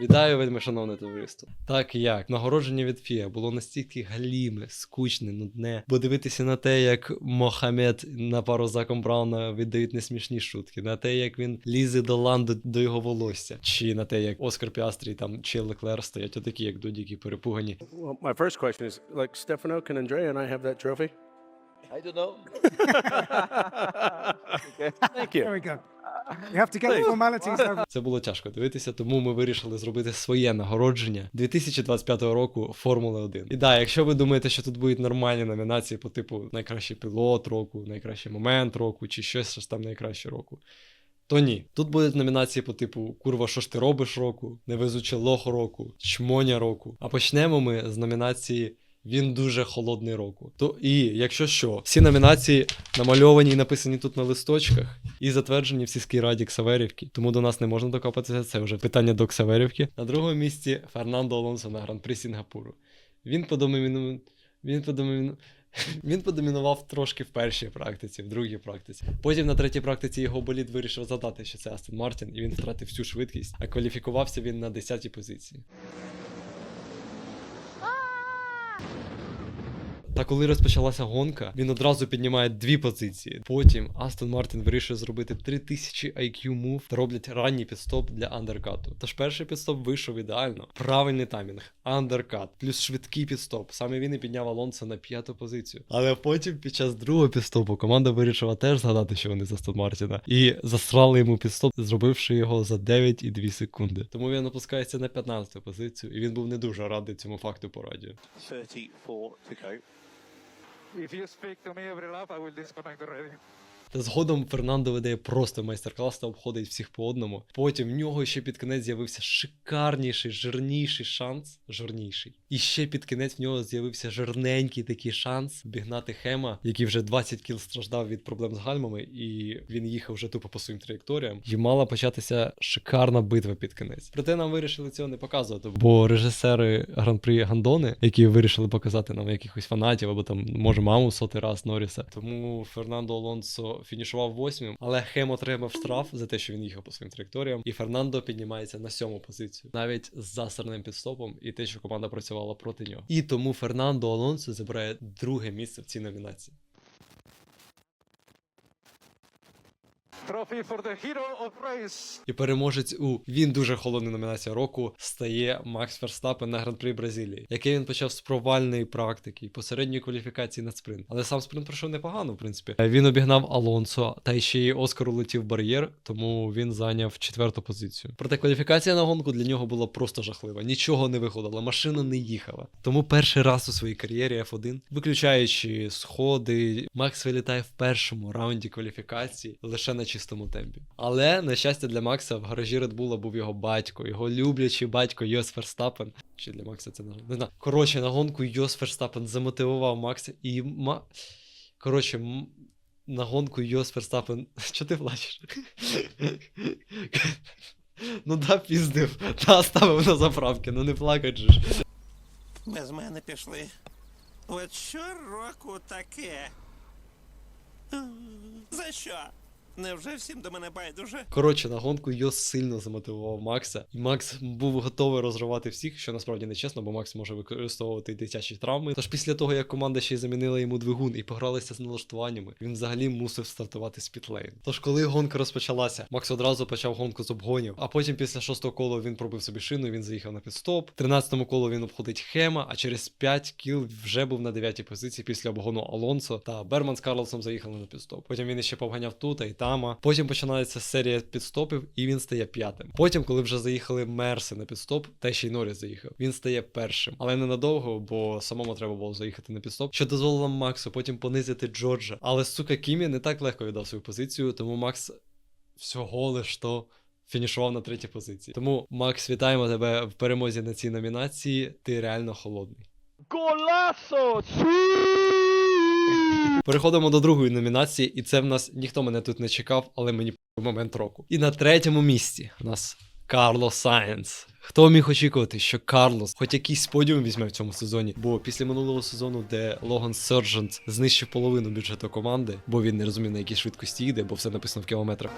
Вітаю, вельми шановне товариство. Так як нагородження від Фія було настільки галіме, скучне, нудне, бо дивитися на те, як Мохамед на пару Заком Брауна віддають несмішні шутки, на те, як він лізе до ланду до його волосся, чи на те, як Оскар Піастрі там чи Леклер стоять отакі, як додіки, перепугані. Well, my first question is like Stefano, can Andrea and I have that trophy? I don't know. Thank There we go. You have to get the formalities over. Це було тяжко дивитися, тому ми вирішили зробити своє нагородження 2025 року Формули 1. І да, якщо ви думаєте, що тут будуть нормальні номінації по типу найкращий пілот року, найкращий момент року, чи щось щось там найкраще року. То ні, тут будуть номінації по типу Курва, що ж ти робиш року, Невезуче лох року, Чмоня року. А почнемо ми з номінації Він дуже холодний року. То і якщо що, всі номінації намальовані і написані тут на листочках, і затверджені в сільській раді Ксаверівки. Тому до нас не можна докопатися. Це вже питання до Ксаверівки. На другому місці Фернандо Алонсо на гран-прі Сінгапуру. Він подоміну... Він подоміну... Він подомінував трошки в першій практиці, в другій практиці. Потім на третій практиці його болід вирішив задати, що це Астон Мартін, і він втратив всю швидкість, а кваліфікувався він на 10-й позиції. 아! Та коли розпочалася гонка, він одразу піднімає дві позиції. Потім Астон Мартін вирішує зробити 3000 IQ мув та роблять ранній підстоп для андеркату. Тож перший підстоп вийшов ідеально. Правильний таймінг, андеркат, плюс швидкий підстоп. Саме він і підняв Алонсо на п'яту позицію. Але потім, під час другого підстопу, команда вирішила теж згадати, що вони з Астон Мартіна, і засрали йому підстоп, зробивши його за 9,2 секунди. Тому він опускається на 15 позицію, і він був не дуже радий цьому факту по радіо. 34 to go. If you speak to me every lap, I will disconnect already. Та згодом Фернандо видає просто майстер-клас та обходить всіх по одному. Потім в нього ще під кінець з'явився шикарніший, жирніший шанс. Жирніший. І ще під кінець в нього з'явився жирненький такий шанс обігнати Хема, який вже 20 кіл страждав від проблем з гальмами, і він їхав вже тупо по своїм траєкторіям. І мала початися шикарна битва під кінець. Проте нам вирішили цього не показувати, бо режисери гран-прі Гандони, які вирішили показати нам якихось фанатів, або там може маму сотий раз Норріса. Тому Фернандо Алонсо фінішував восьмим, але Хем отримав штраф за те, що він їхав по своїм траєкторіям, і Фернандо піднімається на сьому позицію, навіть з засраним підстопом, і те, що команда працювала проти нього. І тому Фернандо Алонсо забирає друге місце в цій номінації. Trophy for the. І переможець у він дуже холодна номінація року стає Макс Ферстапен на гран-прі Бразилії, який він почав з провальної практики і посередньої кваліфікації на спринт. Але сам спринт пройшов непогано, в принципі. Він обігнав Алонсо, та ще й Оскар улетів бар'єр, тому він зайняв четверту позицію. Проте кваліфікація на гонку для нього була просто жахлива. Нічого не виходило, машина не їхала. Тому перший раз у своїй кар'єрі F1, виключаючи сходи, Макс вилітає в першому раунді кваліфікації лише на чистому темпі. Але на щастя для Макса в гаражі Bull був його батько, його люблячий батько Йос Ферстапен. Чи для Макса це не знаю. Коротше, на гонку Йос Ферстапен замотивував Макса і ма. Коротше, на гонку Йос Ферстапен. Чо ти плачеш? Ну да, піздив. Та ставив на заправки, ну не плакать же ж. Без мене пішли. От щороку таке. За що? Невже всім до мене байдуже? Коротше, на гонку Йос сильно замотивував Макса, і Макс був готовий розривати всіх, що насправді не чесно, бо Макс може використовувати дитячі травми. Тож після того, як команда ще й замінила йому двигун і погралися з налаштуваннями, він взагалі мусив стартувати з пітлейн. Тож, коли гонка розпочалася, Макс одразу почав гонку з обгонів, а потім після шостого кола він пробив собі шину, він заїхав на підстоп. 13-му колу він обходить Хема, а через 5 кіл вже був на 9-й позиції після обгону Алонсо. Та Берман з Карлосом заїхали на підстоп. Потім він іще повганяв тут і тама. Потім починається серія підстопів, і він стає п'ятим. Потім, коли вже заїхали Мерси на підстоп, та ще й Норріс заїхав. Він стає першим, але ненадовго, бо самому треба було заїхати на підстоп, що дозволило Максу потім понизити Джорджа. Але сука Кімі не так легко віддав свою позицію, тому Макс всього лиш то. Фінішував на третій позиції. Тому, Макс, вітаємо тебе в перемозі на цій номінації. Ти реально холодний. Golazo! Переходимо до другої номінації, і це в нас ніхто мене тут не чекав, але мені момент року. І на третьому місці у нас Карлос Сайенс. Хто міг очікувати, що Карлос хоч якийсь подіум візьме в цьому сезоні? Бо після минулого сезону, де Логан Сержант знищив половину бюджету команди, бо він не розумів, на якій швидкості йде, бо все написано в кілометрах.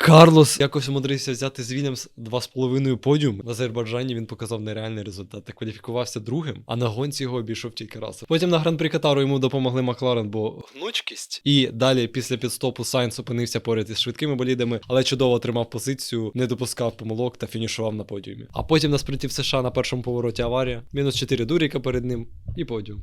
Карлос якось умудрився взяти з Вільямс 2,5 подіум. В Азербайджані він показав нереальний результат та кваліфікувався другим, а на гонці його обійшов тільки раз. Потім на гран-прі Катару йому допомогли Макларен, бо гнучкість. І далі, після підстопу, Сайнс опинився поряд із швидкими болідами, але чудово тримав позицію, не допускав помилок та фінішував на подіумі. А потім на спринті в США на першому повороті аварія, мінус 4 дуріка перед ним і подіум.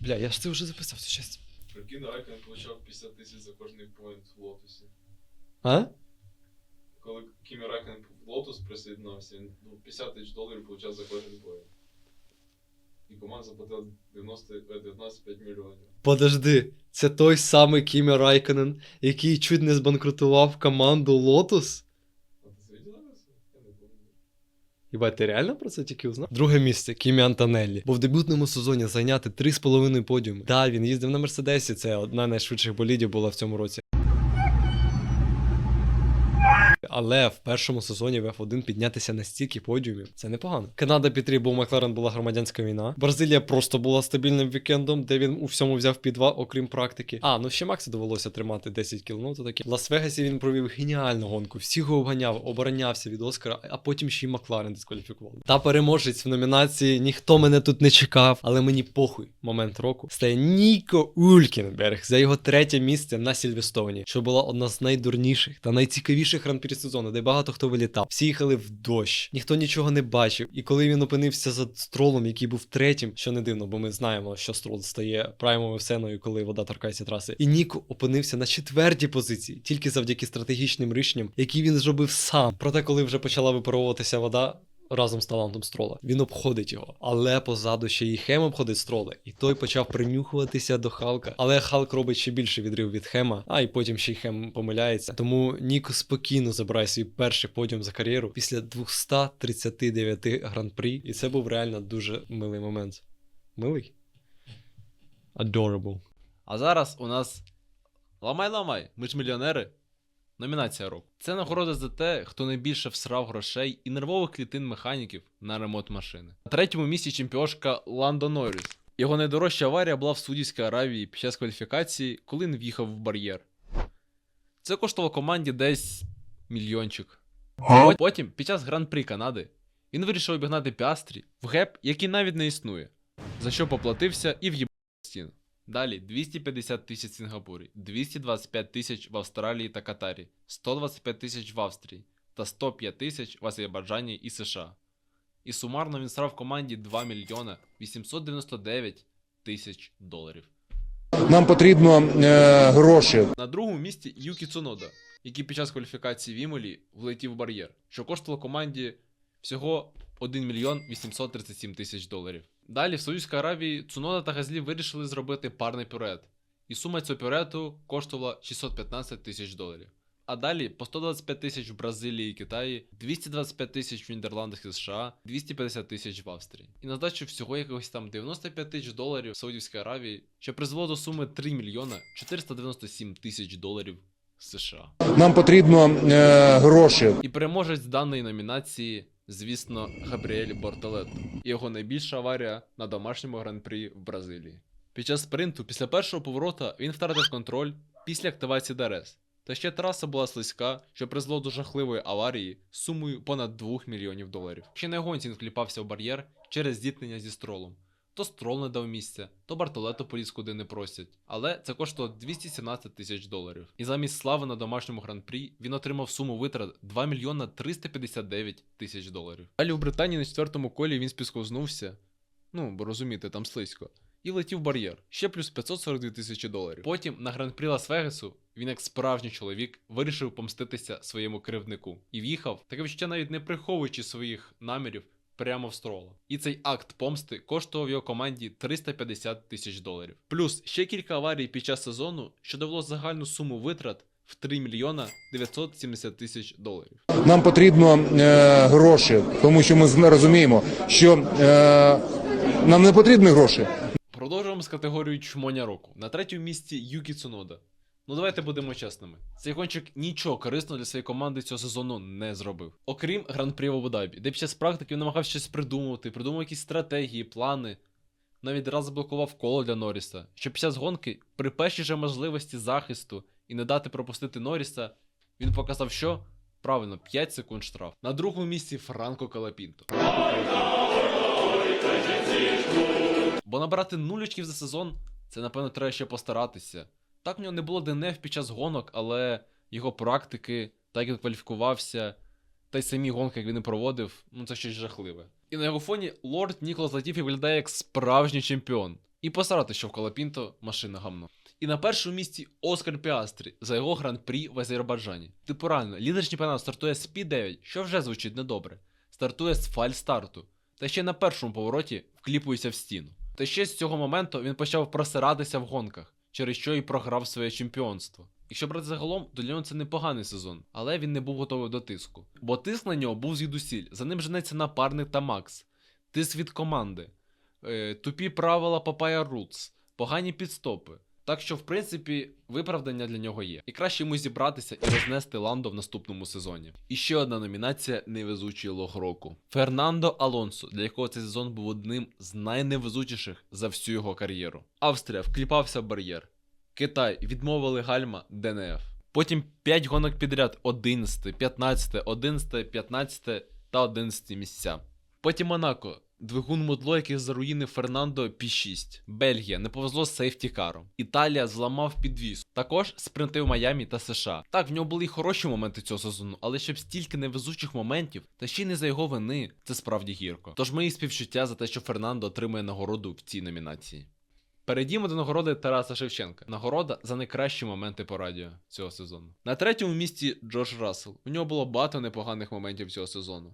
Бля, я ж це вже записав цю часть. Прикинь, Айкен получав 50 тисяч за кожний поінт в лотусі. А? Коли Кімі Райкен в лотус присоединявся, він ну, 50 тисяч доларів получав за кожен поінт. І команда заплатила 90, е, 19,5 мільйонів. Подожди, це той самий Кімі Райконен, який чуть не збанкрутував команду Lotus? А ти це виділа? Я не пам'ятаю. Єбать, ти реально про це тільки узнав? Друге місце Кімі Антонеллі. Бо в дебютному сезоні зайняти 3,5 подіуми. Да, він їздив на Мерседесі, це одна з найшвидших болідів була в цьому році. Але в першому сезоні в F1 піднятися на стільки подіумів це непогано. Канада у Макларен була громадянська війна. Бразилія просто була стабільним вікендом, де він у всьому взяв під два, окрім практики. А, ну ще Максу довелося тримати 10 кіл, ну то таке. В Лас-Вегасі він провів геніальну гонку. Всіх його обганяв, оборонявся від Оскара, а потім ще й Макларен дискваліфікував. Та переможець в номінації ніхто мене тут не чекав, але мені похуй. Момент року стає Ніко Улькінберг за його третє місце на Сільвестоні, що була одна з найдурніших та найцікавіших гран-прі сезону, де багато хто вилітав. Всі їхали в дощ, ніхто нічого не бачив. І коли він опинився за стролом, який був третім, що не дивно, бо ми знаємо, що строл стає праймовою сценою, коли вода торкається траси. І Ніко опинився на четвертій позиції, тільки завдяки стратегічним рішенням, які він зробив сам. Проте, коли вже почала випаровуватися вода. Разом з талантом строла. Він обходить його, але позаду ще і Хем обходить строла, і той почав принюхуватися до Халка. Але Халк робить ще більше відрив від Хема, а і потім ще й Хем помиляється. Тому Ніко спокійно забирає свій перший подіум за кар'єру після 239 гран-прі, і це був реально дуже милий момент. Милий? Adorable. А зараз у нас ламай-ламай, ми ж мільйонери. Номінація року. Це нагорода за те, хто найбільше всрав грошей і нервових клітин механіків на ремонт машини. На третьому місці чемпіошка Ландо Норріс. Його найдорожча аварія була в Судівській Аравії під час кваліфікації, коли він в'їхав в бар'єр. Це коштувало команді десь мільйончик. Потім, під час гран-прі Канади, він вирішив обігнати Піастрі в геп, який навіть не існує, за що поплатився і в'їбав стіну. Далі 250 тисяч в Сінгапурі, 225 тисяч в Австралії та Катарі, 125 тисяч в Австрії та 105 тисяч в Азербайджані і США. І сумарно він срав команді 2 мільйона 899 тисяч доларів. Нам потрібно е, гроші. На другому місці Юкі Цунода, який під час кваліфікації в Імолі влетів в бар'єр, що коштувало команді всього 1 мільйон 837 тисяч доларів. Далі в Саудівській Аравії Цунода та Газлі вирішили зробити парний пюрет, і сума цього пюрету коштувала 615 тисяч доларів. А далі по 125 тисяч в Бразилії і Китаї, 225 тисяч в Нідерландах і США, 250 тисяч в Австрії. І на здачу всього якогось там 95 тисяч доларів в Саудівській Аравії, що призвело до суми 3 мільйона 497 тисяч доларів США. Нам потрібно е, гроші. І переможець даної номінації, звісно, Габріель Бортолетто і його найбільша аварія на домашньому гран-прі в Бразилії. Під час спринту, після першого поворота, він втратив контроль після активації ДРС. Та ще траса була слизька, що призвело до жахливої аварії сумою понад 2 мільйонів доларів. Ще на гонці він вкліпався в бар'єр через зіткнення зі стролом. То строл не дав місця, то Бартолето поліз куди не просять. Але це коштувало 217 тисяч доларів. І замість слави на домашньому гран-прі він отримав суму витрат 2 мільйона 359 тисяч доларів. Далі у Британії на четвертому колі він спіскознувся. Ну, бо розумієте, там слизько. І влетів бар'єр, ще плюс 542 тисячі доларів. Потім на гран-прі Лас-Вегасу він, як справжній чоловік, вирішив помститися своєму кривднику і в'їхав, таке відчуття навіть не приховуючи своїх намірів прямо в строла. І цей акт помсти коштував його команді 350 тисяч доларів. Плюс ще кілька аварій під час сезону, що довело загальну суму витрат в 3 мільйона 970 тисяч доларів. Нам потрібно е, гроші, тому що ми розуміємо, що е, нам не потрібні гроші. Продовжуємо з категорією чмоня року. На третьому місці Юкі Цунода. Ну давайте будемо чесними. Цей гонщик нічого корисного для своєї команди цього сезону не зробив. Окрім гран-прі в Абу-Дабі, де під час практики він намагався щось придумувати, придумав якісь стратегії, плани. Навіть раз заблокував коло для Норріса, щоб під час гонки, при першій же можливості захисту і не дати пропустити Норріса, Він показав, що правильно 5 секунд штраф. На другому місці Франко Калапінто. Бо набрати 0 очків за сезон, це напевно треба ще постаратися. Так в нього не було ДНФ під час гонок, але його практики, так він кваліфікувався, та й самі гонки, як він і проводив, ну це щось жахливе. І на його фоні лорд Ніколас Латіфі виглядає як справжній чемпіон. І посрати, що в Колопінто машина гамно. І на першому місці Оскар Піастрі за його гран-прі в Азербайджані. Типу реально, лідер чемпіонату стартує з P9, що вже звучить недобре. Стартує з фальстарту. Та ще на першому повороті вкліпується в стіну. Та ще з цього моменту він почав просиратися в гонках, через що і програв своє чемпіонство. Якщо брати загалом, то для нього це непоганий сезон, але він не був готовий до тиску. Бо тиск на нього був звідусіль. За ним женеться напарник та Макс, тиск від команди, е, тупі правила Папая Рутс, погані підстопи. Так що, в принципі, виправдання для нього є. І краще йому зібратися і рознести Ландо в наступному сезоні. І ще одна номінація невезучий лог року. Фернандо Алонсо, для якого цей сезон був одним з найневезучіших за всю його кар'єру. Австрія вкліпався в бар'єр. Китай відмовили гальма ДНФ. Потім 5 гонок підряд 11, 15, 11, 15 та 11 місця. Потім Монако. Двигун мудло, який заруїнив Фернандо P6. Бельгія не повезло з сейфтікаром. Італія зламав підвіз. Також спринти в Майамі та США. Так, в нього були й хороші моменти цього сезону, але щоб стільки невезучих моментів, та ще й не за його вини, це справді гірко. Тож мої співчуття за те, що Фернандо отримує нагороду в цій номінації. Перейдімо до нагороди Тараса Шевченка. Нагорода за найкращі моменти по радіо цього сезону. На третьому місці Джош Рассел. У нього було багато непоганих моментів цього сезону.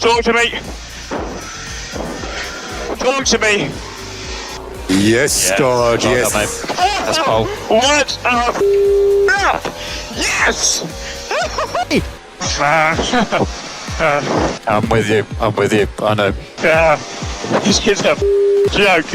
Talk to me. Talk to me. Yes, George, yes. That's Paul. What? Uh, ah, yes. I'm with you, I'm with you, I know. Yeah. This kid's a joke.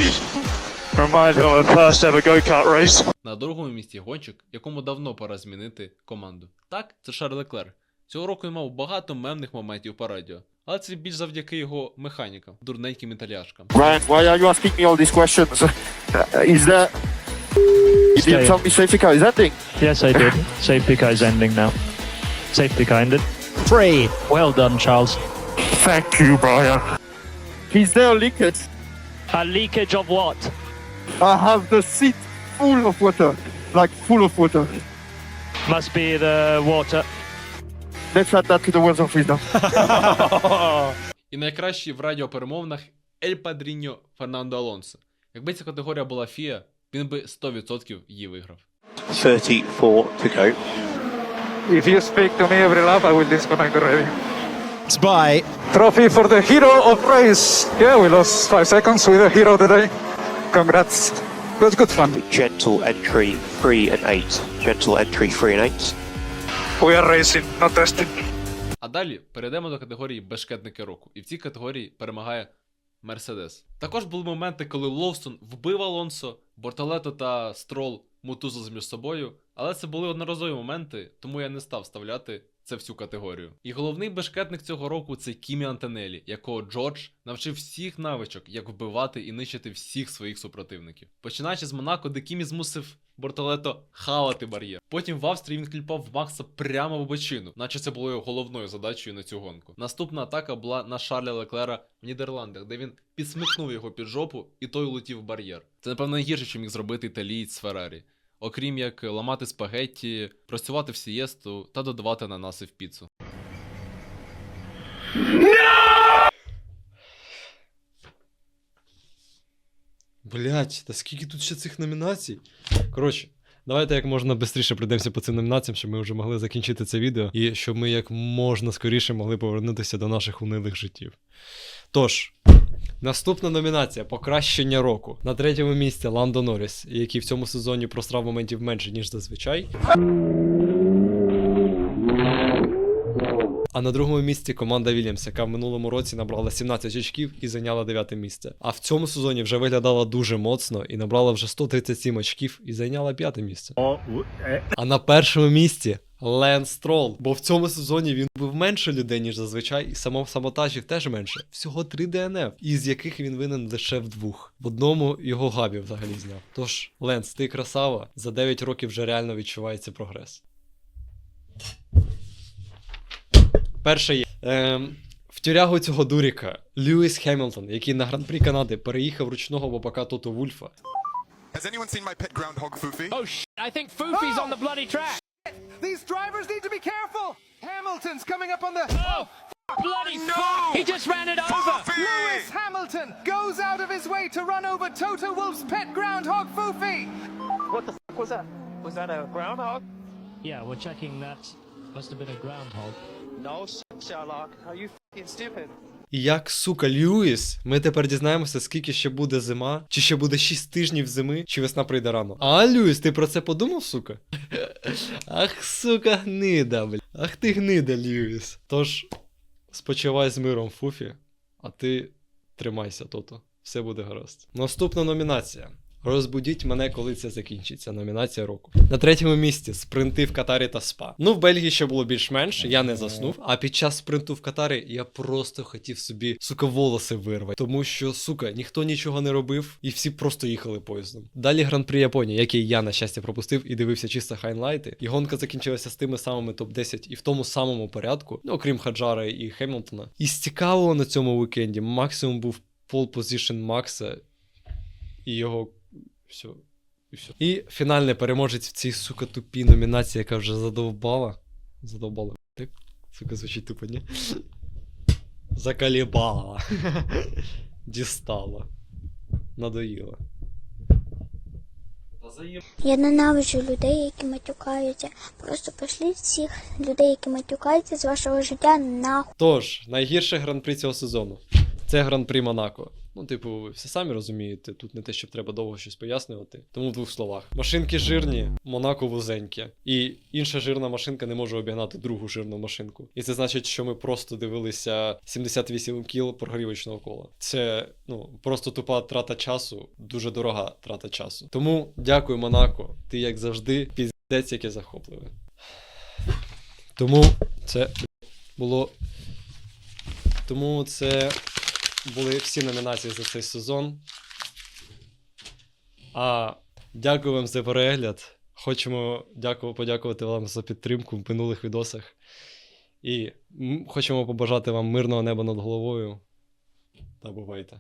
Reminds me of the first ever go-kart race. На другому місці гонщик, якому давно пора змінити команду. Так, це Шарль Леклер. Цього року він мав багато мемних моментів по радіо, але це більш завдяки його механікам, дурненьким італіашкам. Ryan, why are you asking me all these questions? Uh, is there... You didn't tell me safety car is ending. Yes, I did. Safety car is ending now. Safety car ended. Three. Well done, Charles. Thank you, Brian. Is there a leakage? A leakage of what? I have the seat full of water. Like full of water. Must be the water. Let's add that to the words of wisdom. І найкращий в радіоперемовинах Ель Падріньо Фернандо Алонсо. Якби ця категорія була FIA, він би 100% її виграв. 34 to go. If you speak to me every lap, I will disconnect the radio. It's by Trophy for the hero of race. Yeah, we lost five seconds with the hero today. Congrats. It was good fun. Gentle entry 3 and 8. Gentle entry 3 and 8. We are not testing. А далі перейдемо до категорії бешкетники року. І в цій категорії перемагає Мерседес. Також були моменти, коли Ловсон вбив Алонсо, Бортолето та Строл мутузили між собою, але це були одноразові моменти, тому я не став вставляти це в цю категорію. І головний бешкетник цього року це Кімі Антонелі, якого Джордж навчив всіх навичок, як вбивати і нищити всіх своїх супротивників. Починаючи з Монако, де Кімі змусив Бортолето хавати бар'єр. Потім в Австрії він кліпав Макса прямо в обочину, наче це було його головною задачею на цю гонку. Наступна атака була на Шарля Леклера в Нідерландах, де він підсмикнув його під жопу, і той улетів в бар'єр. Це напевно найгірше, що міг зробити італієць з Феррарі. Окрім як ламати спагетті, працювати в сієсту та додавати ананаси в піцу. Блять, та скільки тут ще цих номінацій? Коротше, давайте як можна швидше пройдемося по цим номінаціям, щоб ми вже могли закінчити це відео і щоб ми як можна скоріше могли повернутися до наших унилих життів. Тож, наступна номінація покращення року. На третьому місці Ландо Норріс, який в цьому сезоні просрав моментів менше, ніж зазвичай. А на другому місці команда Вільямс, яка в минулому році набрала 17 очків і зайняла 9 місце. А в цьому сезоні вже виглядала дуже моцно і набрала вже 137 очків і зайняла 5 місце. А на першому місці Ленс Строл. Бо в цьому сезоні він був менше людей, ніж зазвичай, і само саботажів теж менше. Всього 3 ДНФ, із яких він винен лише в двох. В одному його Габі взагалі зняв. Тож, Ленс, ти красава, за 9 років вже реально відчувається прогрес. Перше є. Ем, в тюрягу цього дуріка Льюіс Хемілтон, який на гран-прі Канади переїхав ручного бобака Тото Вульфа. Has anyone seen my pet groundhog, Foofy? Oh, sh! I think Foofy's on the bloody track. These drivers need to be careful! Hamilton's coming up on the... Oh, oh bloody no! fuck! He just ran it over. Lewis Hamilton goes out of his way to run over Toto Wolf's pet groundhog, Foofy! What the fuck was that? Was that a groundhog? Yeah, we're checking that. Must have been a groundhog. No, Sherlock. Are you fucking stupid? Як, сука, Льюіс, ми тепер дізнаємося, скільки ще буде зима, чи ще буде 6 тижнів зими, чи весна прийде рано. А, Льюіс, ти про це подумав, сука? Ах, сука, гнида, бля. Ах ти гнида, Льюіс. Тож, спочивай з миром, Фуфі, а ти тримайся, тото. Все буде гаразд. Наступна номінація. Розбудіть мене, коли це закінчиться. Номінація року. На третьому місці спринти в Катарі та СПА. Ну, в Бельгії ще було більш-менш, я не заснув. А під час спринту в Катарі я просто хотів собі, сука, волоси вирвати. Тому що, сука, ніхто нічого не робив, і всі просто їхали поїздом. Далі гран-при Японії, який я, на щастя, пропустив і дивився чисто хайлайти. І гонка закінчилася з тими самими топ-10 і в тому самому порядку, ну, окрім Хаджара і Хемілтона. І з цікавого на цьому вікенді максимум був пол позишн Макса і його все. І все. І фінальний переможець в цій, сука, тупій номінації, яка вже задовбала. Задовбала. Так, сука, звучить тупо, ні? Закалібала. Дістала. Надоїла. Я ненавиджу людей, які матюкаються. Просто пошліть всіх людей, які матюкаються з вашого життя нахуй. Тож, найгірше гран-при цього сезону. Це гран-при Монако. Ну, типу, ви все самі розумієте, тут не те, щоб треба довго щось пояснювати. Тому в двох словах. Машинки жирні, Монако вузеньке. І інша жирна машинка не може обігнати другу жирну машинку. І це значить, що ми просто дивилися 78 кіл прогрівочного кола. Це ну просто тупа трата часу, дуже дорога трата часу. Тому дякую, Монако. Ти як завжди, піздець, яке захопливе. Тому це було тому це були всі номінації за цей сезон. А дякую вам за перегляд. Хочемо дякую, подякувати вам за підтримку в минулих відосах. І хочемо побажати вам мирного неба над головою. Та бувайте.